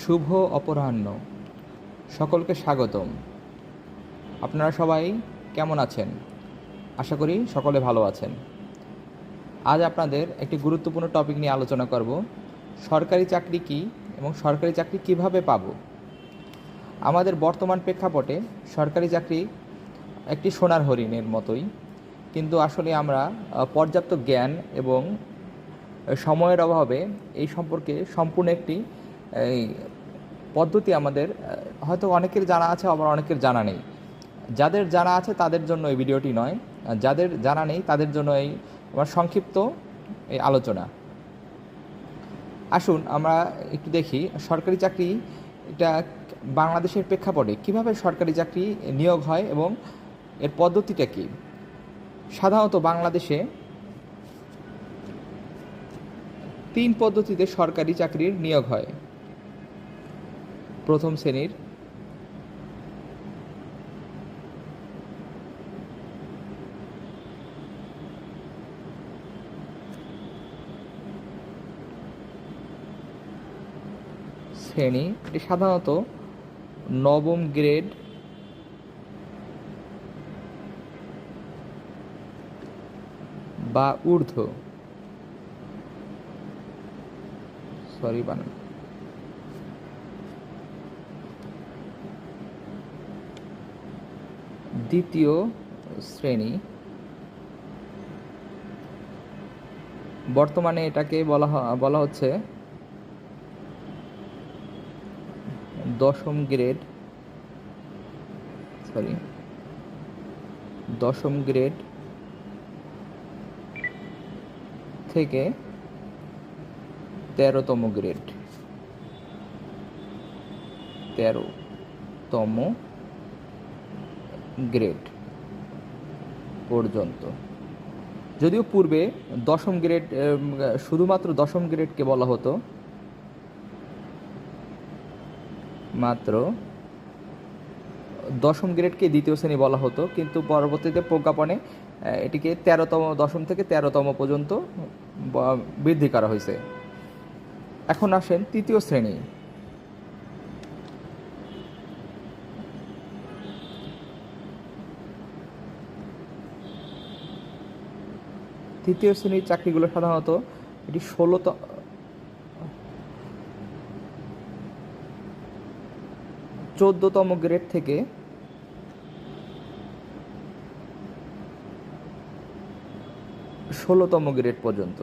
শুভ অপরাহ্ন। সকলকে স্বাগতম। আপনারা সবাই কেমন আছেন? আশা করি সকলে ভালো আছেন। আজ আপনাদের একটি গুরুত্বপূর্ণ টপিক নিয়ে আলোচনা করব, সরকারি চাকরি কি এবং সরকারি চাকরি কীভাবে পাবো? আমাদের বর্তমান প্রেক্ষাপটে সরকারি চাকরি একটি সোনার হরিণের মতোই, কিন্তু আসলে আমরা পর্যাপ্ত জ্ঞান এবং সময়ের অভাবে এই সম্পর্কে সম্পূর্ণ একটি এই পদ্ধতি আমাদের হয়তো অনেকের জানা আছে, আবার অনেকের জানা নেই। যাদের জানা আছে, তাদের জন্য এই ভিডিওটি নয়। যাদের জানা নেই, তাদের জন্য এই আমার সংক্ষিপ্ত এই আলোচনা। আসুন, আমরা একটু দেখি, সরকারি চাকরি এটা বাংলাদেশের প্রেক্ষাপটে কীভাবে সরকারি চাকরি নিয়োগ হয় এবং এর পদ্ধতিটা কী? সাধারণত বাংলাদেশে তিন পদ্ধতিতে সরকারি চাকরির নিয়োগ হয়। প্রথম শ্রেণির। শ্রেণি এটি সাধারণত নবম গ্রেড। বা ঊর্ধ্ব। সরি বানান। দ্বিতীয় শ্রেণি। বর্তমানে এটাকে বলা বলা হচ্ছে দশম গ্রেড সরি দশম গ্রেড থেকে তেরোতম গ্রেড। তেরোতম গ্রেড পর্যন্ত। যদিও পূর্বে দশম গ্রেড শুধুমাত্র দশম গ্রেডকে বলা হতো, মাত্র দশম গ্রেডকে দ্বিতীয় শ্রেণি বলা হতো, কিন্তু পরবর্তীতে প্রজ্ঞাপনে এটিকে তেরোতম, দশম থেকে তেরোতম পর্যন্ত বৃদ্ধি করা হয়েছে। এখন আসেন তৃতীয় শ্রেণি। তৃতীয় শ্রেণির চাকরিগুলো সাধারণত এটি ষোলোত চোদ্দতম গ্রেড থেকে ষোলোতম গ্রেড পর্যন্ত।